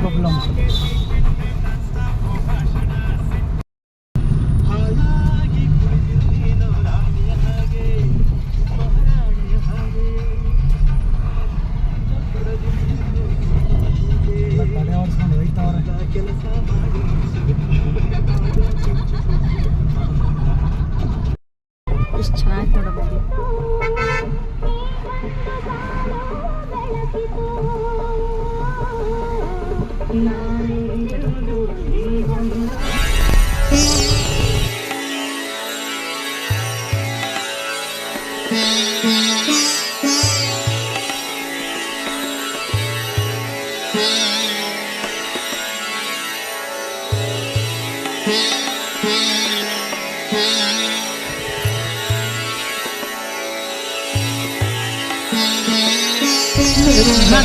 problem.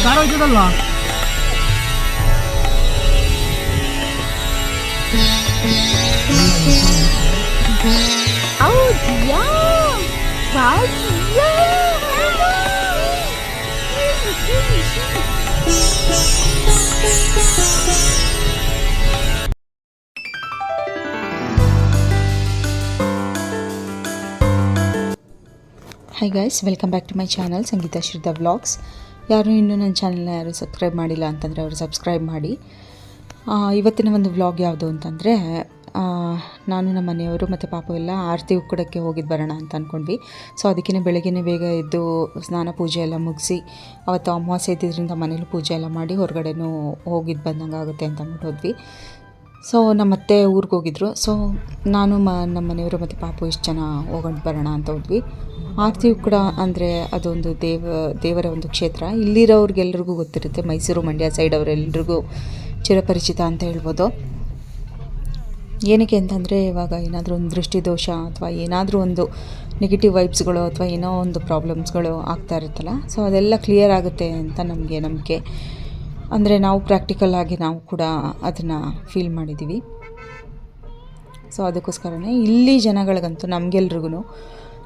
ಕಾರ ಹೋಯ್ತದಲ್ಲ hi guys welcome back to my channel Sangeetha Shraddha vlogs ಯಾರು ಇನ್ನೂ ನನ್ನ ಚಾನಲ್ನ ಯಾರು ಸಬ್ಸ್ಕ್ರೈಬ್ ಮಾಡಿಲ್ಲ ಅಂತಂದರೆ ಅವರು ಸಬ್ಸ್ಕ್ರೈಬ್ ಮಾಡಿ. ಇವತ್ತಿನ ಒಂದು ವ್ಲಾಗ್ ಯಾವುದು ಅಂತಂದರೆ ನಾನು ನಮ್ಮ ಮನೆಯವರು ಮತ್ತು ಪಾಪು ಎಲ್ಲ ಆರತಿ ಉಕ್ಕಡಕ್ಕೆ ಹೋಗಿದ್ದು ಬರೋಣ ಅಂತ ಅಂದ್ಕೊಂಡ್ವಿ ಸೊ ಅದಕ್ಕಿಂತ ಬೆಳಗ್ಗೆ ಬೇಗ ಎದ್ದು ಸ್ನಾನ ಪೂಜೆ ಎಲ್ಲ ಮುಗಿಸಿ, ಅವತ್ತು ಅಮಾವಾಸ್ಯೆ ಇದ್ದಿದ್ದರಿಂದ ಮನೇಲಿ ಪೂಜೆ ಎಲ್ಲ ಮಾಡಿ ಹೊರಗಡೆನೂ ಹೋಗಿದ್ದು ಬಂದಂಗೆ ಆಗುತ್ತೆ ಅಂತ ಅಂದ್ಬಿಟ್ಟು ಹೋದ್ವಿ. ಸೊ ನಮ್ಮ ಅತ್ತೆ ಊರಿಗೆ ಹೋಗಿದ್ರು. ಸೊ ನಾನು ಮ ನಮ್ಮ ಮನೆಯವರು ಮತ್ತು ಪಾಪು ಇಷ್ಟು ಜನ ಹೋಗೊಂಡು ಬರೋಣ ಅಂತ ಹೋದ್ವಿ. ಆರತಿ ಕೂಡ ಅಂದರೆ ಅದೊಂದು ದೇವ, ದೇವರ ಒಂದು ಕ್ಷೇತ್ರ. ಇಲ್ಲಿರೋರಿಗೆಲ್ಲರಿಗೂ ಗೊತ್ತಿರುತ್ತೆ, ಮೈಸೂರು ಮಂಡ್ಯ ಸೈಡ್ ಅವರೆಲ್ಲರಿಗೂ ಚಿರಪರಿಚಿತ ಅಂತ ಹೇಳ್ಬೋದು. ಏನಕ್ಕೆ ಅಂತಂದರೆ ಇವಾಗ ಏನಾದರೂ ಒಂದು ದೃಷ್ಟಿದೋಷ ಅಥವಾ ಏನಾದರೂ ಒಂದು ನೆಗೆಟಿವ್ ವೈಬ್ಸ್ಗಳು ಅಥವಾ ಏನೋ ಒಂದು ಪ್ರಾಬ್ಲಮ್ಸ್ಗಳು ಆಗ್ತಾ ಇರುತ್ತಲ್ಲ ಸೊ ಅದೆಲ್ಲ ಕ್ಲಿಯರ್ ಆಗುತ್ತೆ ಅಂತ ನಮಗೆ ನಂಬಿಕೆ. ಅಂದರೆ ನಾವು ಪ್ರಾಕ್ಟಿಕಲ್ ಆಗಿ ನಾವು ಕೂಡ ಅದನ್ನು ಫೀಲ್ ಮಾಡಿದ್ದೀವಿ. ಸೊ ಅದಕ್ಕೋಸ್ಕರನೇ ಇಲ್ಲಿ ಜನಗಳಿಗಂತೂ ನಮಗೆಲ್ರಿಗೂ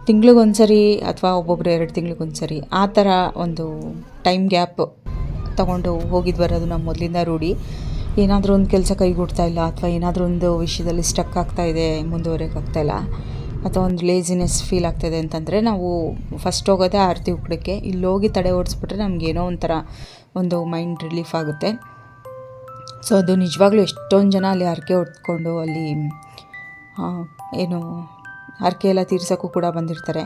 ತಿಂಗ್ಳಿಗೊಂದ್ಸರಿ ಅಥವಾ ಒಬ್ಬೊಬ್ಬರು ಎರಡು ತಿಂಗ್ಳಿಗೊಂದ್ಸರಿ ಆ ಥರ ಒಂದು ಟೈಮ್ ಗ್ಯಾಪ್ ತಗೊಂಡು ಹೋಗಿದ್ದು ಬರೋದು ನಮ್ಮ ಮೊದಲಿಂದ ರೂಢಿ. ಏನಾದರೂ ಒಂದು ಕೆಲಸ ಕೈಗೂಡ್ತಾ ಇಲ್ಲ ಅಥವಾ ಏನಾದರೂ ಒಂದು ವಿಷಯದಲ್ಲಿ ಸ್ಟಕ್ ಆಗ್ತಾ ಇದೆ ಮುಂದುವರೆಯೋಕ್ಕಾಗ್ತಾ ಇಲ್ಲ, ಅಥವಾ ಒಂದು ಲೇಸಿನೆಸ್ ಫೀಲ್ ಆಗ್ತಾಯಿದೆ ಅಂತಂದರೆ ನಾವು ಫಸ್ಟ್ ಹೋಗೋದೇ ಆರತಿ ಉಕ್ಕಡಕ್ಕೆ ಹೋಗಿ ತಡೆ ಓಡಿಸ್ಬಿಟ್ರೆ ನಮಗೇನೋ ಒಂಥರ ಒಂದು ಮೈಂಡ್ ರಿಲೀಫ್ ಆಗುತ್ತೆ. ಸೊ ಅದು ನಿಜವಾಗ್ಲೂ ಎಷ್ಟೊಂದು ಜನ ಅಲ್ಲಿ ಹರಕೆ ಹೊಡ್ಕೊಂಡು ಅಲ್ಲಿ ಏನು ಹರಕೆ ಎಲ್ಲ ತೀರ್ಸೋಕ್ಕೂ ಕೂಡ ಬಂದಿರ್ತಾರೆ.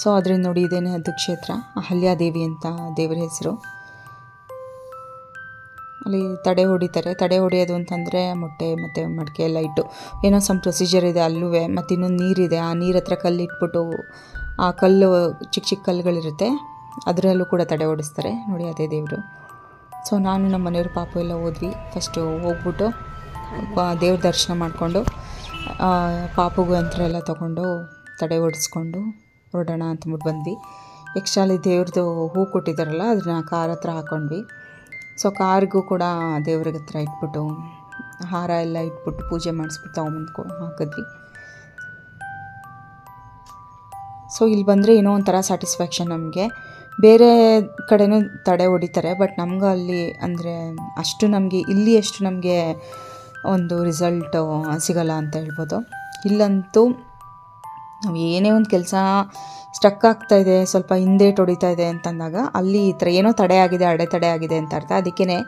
ಸೊ ಅದರಿಂದ ನೋಡಿ ಇದೇನೇ ಅದು ಕ್ಷೇತ್ರ ಅಹಲ್ಯಾದೇವಿ ಅಂತ ದೇವರ ಹೆಸರು. ಅಲ್ಲಿ ತಡೆ ಹೊಡಿತಾರೆ. ತಡೆ ಹೊಡೆಯೋದು ಅಂತಂದರೆ ಮೊಟ್ಟೆ ಮತ್ತು ಮಡಿಕೆ ಎಲ್ಲ ಇಟ್ಟು ಏನೋ ಸಮ್ ಪ್ರೊಸೀಜರ್ ಇದೆ ಅಲ್ಲೂ ಮತ್ತು ಇನ್ನೊಂದು ನೀರಿದೆ. ಆ ನೀರು ಹತ್ರ ಕಲ್ಲು ಇಟ್ಬಿಟ್ಟು ಆ ಕಲ್ಲು ಚಿಕ್ಕ ಚಿಕ್ಕ ಕಲ್ಲುಗಳಿರುತ್ತೆ. ಅದರಲ್ಲೂ ಕೂಡ ತಡೆ ಓಡಿಸ್ತಾರೆ ನೋಡಿ ಅದೇ ದೇವರು. ಸೊ ನಾನು ನಮ್ಮ ಮನೆಯವ್ರ ಪಾಪು ಎಲ್ಲ ಹೋದ್ವಿ. ಫಸ್ಟು ಹೋಗ್ಬಿಟ್ಟು ದೇವ್ರ ದರ್ಶನ ಮಾಡಿಕೊಂಡು ಪಾಪುಗೂ ಯಂತ್ರ ಎಲ್ಲ ತೊಗೊಂಡು ತಡೆ ಓಡಿಸ್ಕೊಂಡು ಹೊರಡೋಣ ಅಂತಂದ್ಬಿಟ್ಟು ಬಂದ್ವಿ. ಎಕ್ಸ್ಟ್ರಾ ಅಲ್ಲಿ ದೇವ್ರದ್ದು ಹೂ ಕೊಟ್ಟಿದ್ದಾರಲ್ಲ, ಅದನ್ನ ಖಾರ ಹತ್ರ ಹಾಕ್ಕೊಂಡ್ವಿ ಸೊ ಕಾರ್ಗೂ ಕೂಡ ದೇವ್ರಿಗೆ ಹತ್ರ ಇಟ್ಬಿಟ್ಟು, ಹಾರ ಎಲ್ಲ ಇಟ್ಬಿಟ್ಟು ಪೂಜೆ ಮಾಡಿಸ್ಬಿಟ್ಟು ತೊಗೊಂಬಂದು ಹಾಕಿದ್ವಿ. ಸೊ ಇಲ್ಲಿ ಬಂದರೆ ಏನೋ ಒಂಥರ ಸ್ಯಾಟಿಸ್ಫ್ಯಾಕ್ಷನ್ ನಮಗೆ. ಬೇರೆ ಕಡೆನೂ ತಡೆ ಹೊಡಿತಾರೆ ಬಟ್ ನಮ್ಗೆ ಅಲ್ಲಿ ಅಂದರೆ ಅಷ್ಟು ನಮಗೆ, ಇಲ್ಲಿ ಅಷ್ಟು ನಮಗೆ ಒಂದು ರಿಸಲ್ಟು ಸಿಗಲ್ಲ ಅಂತ ಹೇಳ್ಬೋದು. ಇಲ್ಲಂತೂ ನಾವು ಏನೇ ಒಂದು ಕೆಲಸ ಸ್ಟಕ್ ಆಗ್ತಾ ಇದೆ, ಸ್ವಲ್ಪ ಹಿಂದೆ ಹೊಡಿತಾ ಇದೆ ಅಂತಂದಾಗ ಅಲ್ಲಿ ಈ ಥರ ಏನೋ ತಡೆ ಆಗಿದೆ, ಅಡೆತಡೆ ಆಗಿದೆ ಅಂತ ಅರ್ಥ. ಅದಕ್ಕೇ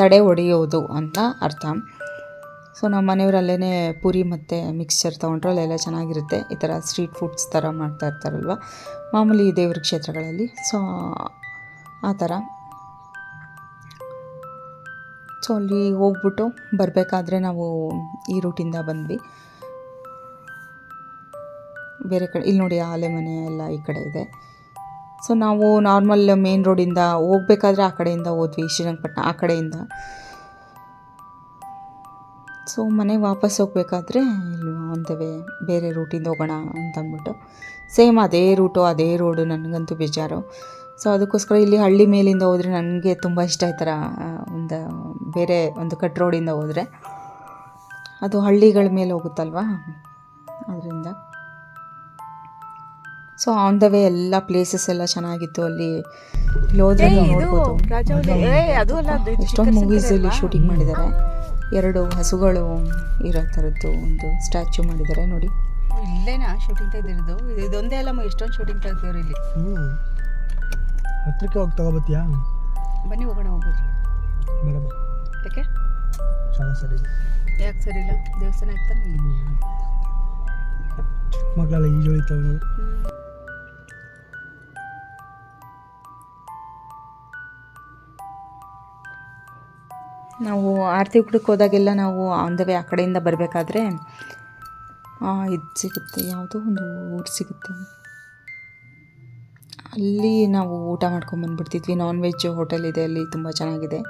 ತಡೆ ಹೊಡೆಯೋದು ಅಂತ ಅರ್ಥ. ಸೊ ನಮ್ಮ ಮನೆಯವರಲ್ಲೇ ಪೂರಿ ಮತ್ತು ಮಿಕ್ಸ್ಚರ್ ತೊಗೊಂಡ್ರೆ, ಅಲ್ಲೆಲ್ಲ ಚೆನ್ನಾಗಿರುತ್ತೆ. ಈ ಥರ ಸ್ಟ್ರೀಟ್ ಫುಡ್ಸ್ ಥರ ಮಾಡ್ತಾ ಇರ್ತಾರಲ್ವ? ಮಾಮೂಲಿ ದೇವ್ರ ಕ್ಷೇತ್ರಗಳಲ್ಲಿ. ಸೊ ಆ ಥರ. ಸೊ ಅಲ್ಲಿ ಹೋಗ್ಬಿಟ್ಟು ಬರಬೇಕಾದ್ರೆ ನಾವು ಈ ರೂಟಿಂದ ಬಂದ್ವಿ. ಬೇರೆ ಕಡೆ, ಇಲ್ಲಿ ನೋಡಿ ಆಲೆ ಮನೆ ಎಲ್ಲ ಈ ಕಡೆ ಇದೆ. ಸೊ ನಾವು ನಾರ್ಮಲ್ ಮೇನ್ ರೋಡಿಂದ ಹೋಗ್ಬೇಕಾದ್ರೆ ಆ ಕಡೆಯಿಂದ ಹೋದ್ವಿ ಶ್ರೀರಂಗಪಟ್ಟಣ ಆ ಕಡೆಯಿಂದ. ಸೊ ಮನೆಗೆ ವಾಪಸ್ ಹೋಗ್ಬೇಕಾದ್ರೆ ವೇ ಬೇರೆ ರೂಟಿಂದ ಹೋಗೋಣ ಅಂತ ಅಂದ್ಬಿಟ್ಟು. ಸೇಮ್ ಅದೇ ರೂಟು ಅದೇ ರೋಡು ನನಗಂತೂ ಬೇಜಾರು. ಸೊ ಅದಕ್ಕೋಸ್ಕರ ಇಲ್ಲಿ ಹಳ್ಳಿ ಮೇಲಿಂದ ಹೋದರೆ ನನಗೆ ತುಂಬ ಇಷ್ಟ ಈ ಥರ ಒಂದು ಬೇರೆ ಒಂದು ಕಟ್ ರೋಡಿಂದ ಹೋದರೆ. ಅದು ಹಳ್ಳಿಗಳ ಮೇಲೆ ಹೋಗುತ್ತಲ್ವಾ? ಅದರಿಂದ. ಸೊ ಆನ್ ದ ವೇ ಎಲ್ಲ ಪ್ಲೇಸಸ್ ಎಲ್ಲ ಚೆನ್ನಾಗಿತ್ತು. ಅಲ್ಲಿ ಎಷ್ಟೊಂದು ಹೋದ್ರೆ ನೋಡ್ಬೋದು. ಅದು ಅಲ್ಲ ಎಷ್ಟೊಂದು ಮೂವೀಸಲ್ಲಿ ಶೂಟಿಂಗ್ ಮಾಡಿದ್ದಾರೆ. ಎರಡು ಹಸುಗಳು ಇರೋ ಥರದ್ದು ಒಂದು ಸ್ಟ್ಯಾಚು ಮಾಡಿದ್ದಾರೆ ನೋಡಿ. ಇಲ್ಲೇನಾ ಶೂಟಿಂಗ್ ತೆಗೆದಿರೋದು ಇದೊಂದೇ ಅಲ್ಲ ಎಷ್ಟೊಂದು ಶೂಟಿಂಗ್ ತೆಗ್ದಿವ್ರು ಇಲ್ಲಿ. ಹತ್ರಕ್ಕೆ ಹೋಗಿ ತಗೋಬತ್ತೀಯಾ? ಬನ್ನಿ ಹೋಗೋಣ ಹೋಗೋದು ಬೇಡ ಬಾ ಯಾಕೆ? ಚೆನ್ನಾಗಿ ಸರಿ ಯಾಕೆ ಸರಿ ಇಲ್ಲ? ದೇವಸ್ಥಾನ ಇರ್ತಾನೆ ಇಲ್ಲಿ. ಮಕ್ಕಳೆಲ್ಲ ಈಜೊಳಿತಾವೆ ನೋಡಿ ನಾವು ಆರತಿ ಹುಡುಕ್ ಹೋದಾಗೆಲ್ಲ ನಾವು ಆನ್ ದ ವೇ ಆ ಕಡೆಯಿಂದ ಬರಬೇಕಾದ್ರೆ ಇದು ಸಿಗುತ್ತೆ, ಯಾವುದೋ ಒಂದು ಊರು ಸಿಗುತ್ತೆ. ಅಲ್ಲಿ ನಾವು ಊಟ ಮಾಡ್ಕೊಂಡು ಬಂದ್ಬಿಡ್ತಿದ್ವಿ. ನಾನ್ ವೆಜ್ ಹೋಟೆಲ್ ಇದೆ, ಅಲ್ಲಿ ತುಂಬ ಚೆನ್ನಾಗಿದೆ.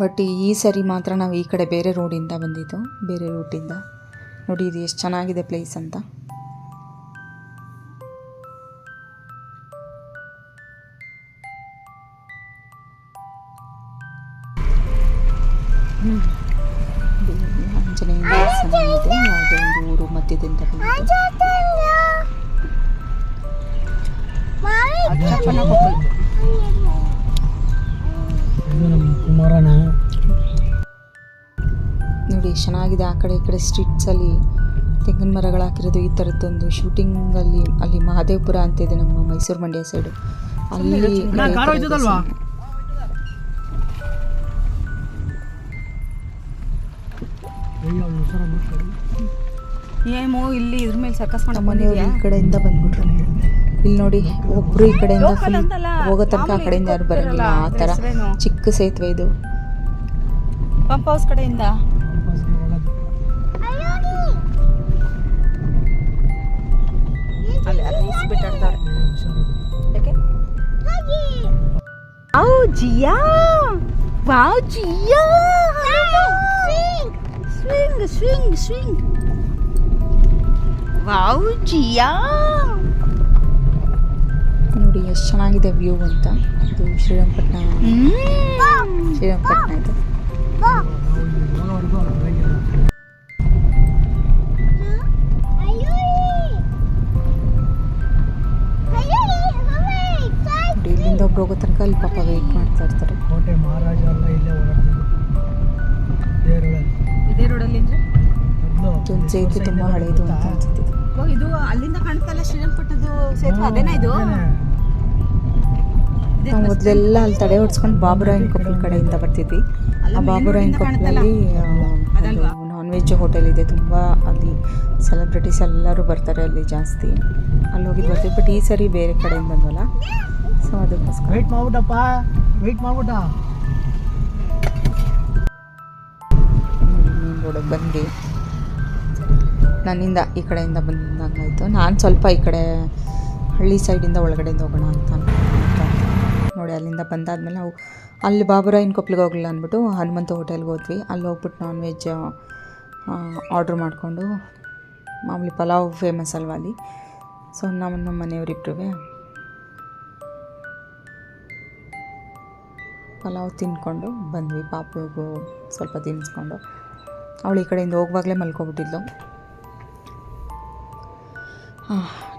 ಬಟ್ ಈ ಸರಿ ಮಾತ್ರ ನಾವು ಈ ಕಡೆ ಬೇರೆ ರೋಡಿಂದ ಬಂದಿದ್ದು, ಬೇರೆ ರೂಟಿಂದ ನೋಡಿ, ಇದು ಎಷ್ಟು ಚೆನ್ನಾಗಿದೆ ಪ್ಲೇಸ್ ಅಂತ. ಕುಮಾರನ ನೋಡಿ ಚೆನ್ನಾಗಿದೆ ಆ ಕಡೆ ಈ ಕಡೆ ಸ್ಟ್ರೀಟ್ಸಲ್ಲಿ ತೆಂಗಿನ ಮರಗಳು ಹಾಕಿರೋದು ಈ ಥರದ್ದೊಂದು ಶೂಟಿಂಗಲ್ಲಿ ಅಲ್ಲಿ ಮಹಾದೇವಪುರ ಅಂತ ಇದೆ ನಮ್ಮ ಮೈಸೂರು ಮಂಡ್ಯ ಸೈಡು ಅಲ್ಲಿ ಏಮೋ ಇಲ್ಲಿ ಇದ್ರ ಮೇಲೆ ಸರ್ಕಸ್ ಮಾಡೋ ಈ ಕಡೆಯಿಂದ ಬಂದ್ಬಿಟ್ರು. ಇಲ್ಲಿ ನೋಡಿ ಒಬ್ರು ಈ ಕಡೆಯಿಂದ ಹೋಗೋ ತನಕ ಆ ಕಡೆಯಿಂದ ಯಾರು ಆ ತರ ಥರ ಚಿಕ್ಕ ಸೇತುವೆ ಇದು. ಪಂಪ್ ಹೌಸ್ ಕಡೆಯಿಂದ. ವಾವ್ ಜಿಯಾ! ವಾವ್ ಜಿಯಾ! Swing swing swing. ವಾವ್ ಜಿಯಾ! ನೋಡಿ ಎಷ್ಟು ಚೆನ್ನಾಗಿದೆ ವ್ಯೂ ಅಂತ. ಇದು ಶ್ರೀರಂಗಪಟ್ಟಣ ಶ್ರೀರಂಗಪಟ್ಟಣ ಇದು. ಇಲ್ಲಿಂದ ಒಬ್ರು ಹೋಗೋ ತನಕ ಅಲ್ಲಿ ಪಾಪ ವೇಟ್ ಮಾಡ್ತಾ ಇರ್ತಾರೆ. ಕೋಟೆ ಮಹಾರಾಜ ಎಲ್ಲ ಇಲ್ಲೇ ಇದೇ ರೋಡಲ್ಲಿ ಸೇತುವೆ ತುಂಬ ಹಳೆಯದು ಅಂತ ಅನ್ಸುತ್ತೆ. ಇದು. ಅಲ್ಲಿಂದ ಕಾಣ್ತಲ್ಲ ಶ್ರೀರಂಗಪಟ್ಟಣದ್ದು ಸೇತುವೆ ಅದೇನಾ ಇದೇ? ನಾವು ಮೊದಲೆಲ್ಲ ಅಲ್ಲಿ ತಡೆ ಹೊಡ್ಸ್ಕೊಂಡು ಬಾಬುರಾಯನ್ ಕೊಪ್ಪಲ್ ಕಡೆಯಿಂದ ಬರ್ತಿದ್ವಿ. ಆ ಬಾಬುರಾಯನ್ ಕೊಪ್ಪಲಲ್ಲಿ ನಾನ್ ವೆಜ್ ಹೋಟೆಲ್ ಇದೆ. ತುಂಬ ಅಲ್ಲಿ ಸೆಲೆಬ್ರಿಟೀಸ್ ಎಲ್ಲರೂ ಬರ್ತಾರೆ ಅಲ್ಲಿ ಜಾಸ್ತಿ. ಅಲ್ಲಿ ಹೋಗಿ ಬರ್ತೀವಿ. ಬಟ್ ಈ ಸರಿ ಬೇರೆ ಕಡೆಯಿಂದ ಬಂದಲ್ಲ ಸೊ ಅದಕ್ಕೋಸ್ಕರ. ವೆಯ್ಟ್ ಮಾಡ್ಬಿಟ್ಟಪ್ಪ ವೆಯ್ಟ್ ಮಾಡ್ಬಿಟ್ಟ ರೋಡಿಗೆ ಬಂದು ನನ್ನಿಂದ ಈ ಕಡೆಯಿಂದ ಬಂದಂಗಾಯಿತು. ನಾನು ಸ್ವಲ್ಪ ಈ ಕಡೆ ಹಳ್ಳಿ ಸೈಡಿಂದ ಒಳಗಡೆಯಿಂದ ಹೋಗೋಣ ಅಂತ. ನೋಡಿ, ಅಲ್ಲಿಂದ ಬಂದಾದ್ಮೇಲೆ ನಾವು ಅಲ್ಲಿ ಬಾಬುರಾಯಿನ ಕೊಪ್ಪಳಿಗೆ ಹೋಗಲಿಲ್ಲ ಅಂದ್ಬಿಟ್ಟು ಹನುಮಂತ ಹೋಟೆಲ್ಗೆ ಹೋದ್ವಿ. ಅಲ್ಲಿ ಹೋಗ್ಬಿಟ್ಟು ನಾನ್ ವೆಜ್ ಆರ್ಡ್ರ್ ಮಾಡಿಕೊಂಡು ಮಾಮೂಲಿ ಪಲಾವ್ ಫೇಮಸ್ ಅಲ್ವಾ ಅಲ್ಲಿ. ಸೊ ನಮ್ಮ ನಮ್ಮ ಮನೆಯವರಿಬ್ರಿಗೆ ಪಲಾವ್ ತಿನ್ಕೊಂಡು ಬಂದ್ವಿ. ಪಾಪುಗೂ ಸ್ವಲ್ಪ ತಿನ್ನಿಸ್ಕೊಂಡು ಅವಳು ಈ ಕಡೆಯಿಂದ ಹೋಗುವಾಗಲೇ ಮಲ್ಕೊಬಿಟ್ಟಿದ್ಲು.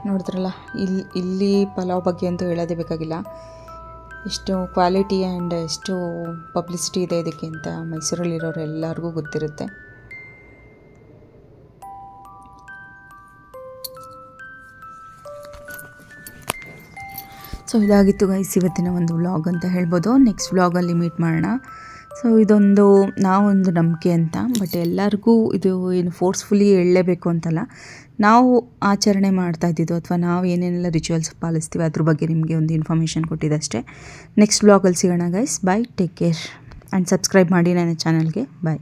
ನೋಡಿದ್ರಲ್ಲ ಇಲ್ಲಿ ಇಲ್ಲಿ ಪಲಾವ್ ಬಗ್ಗೆ ಅಂತೂ ಹೇಳೋದೇ ಬೇಕಾಗಿಲ್ಲ. ಎಷ್ಟು ಕ್ವಾಲಿಟಿ ಆ್ಯಂಡ್ ಎಷ್ಟು ಪಬ್ಲಿಸಿಟಿ ಇದೆ ಇದಕ್ಕೆ ಅಂತ ಮೈಸೂರಲ್ಲಿರೋರು ಎಲ್ಲರಿಗೂ ಗೊತ್ತಿರುತ್ತೆ. ಸೊ ಇದಾಗಿತ್ತು ಗೈಸ್ ಇವತ್ತಿನ ಒಂದು ವ್ಲಾಗ್ ಅಂತ ಹೇಳ್ಬೋದು. ನೆಕ್ಸ್ಟ್ ವ್ಲಾಗಲ್ಲಿ ಮೀಟ್ ಮಾಡೋಣ. ಸೊ ಇದೊಂದು ನಾವೊಂದು ನಂಬಿಕೆ ಅಂತ ಬಟ್ ಎಲ್ಲರಿಗೂ ಇದು ಏನು ಫೋರ್ಸ್ಫುಲಿ ಹೇಳಲೇಬೇಕು ಅಂತಲ್ಲ. ನಾವು ಆಚರಣೆ ಮಾಡ್ತಾ ಇದ್ದಿದ್ದು ಅಥವಾ ನಾವು ಏನೇನೆಲ್ಲ ರಿಚುವಲ್ಸ್ ಪಾಲಿಸ್ತೀವಿ ಅದ್ರ ಬಗ್ಗೆ ನಿಮಗೆ ಒಂದು ಇನ್ಫಾರ್ಮೇಷನ್ ಕೊಟ್ಟಿದ್ದಷ್ಟೇ. ನೆಕ್ಸ್ಟ್ ಬ್ಲಾಗಲ್ಲಿ ಸಿಗೋಣ guys bye take care and subscribe ಮಾಡಿ ನನ್ನ ಚಾನಲ್ಗೆ ಬಾಯ್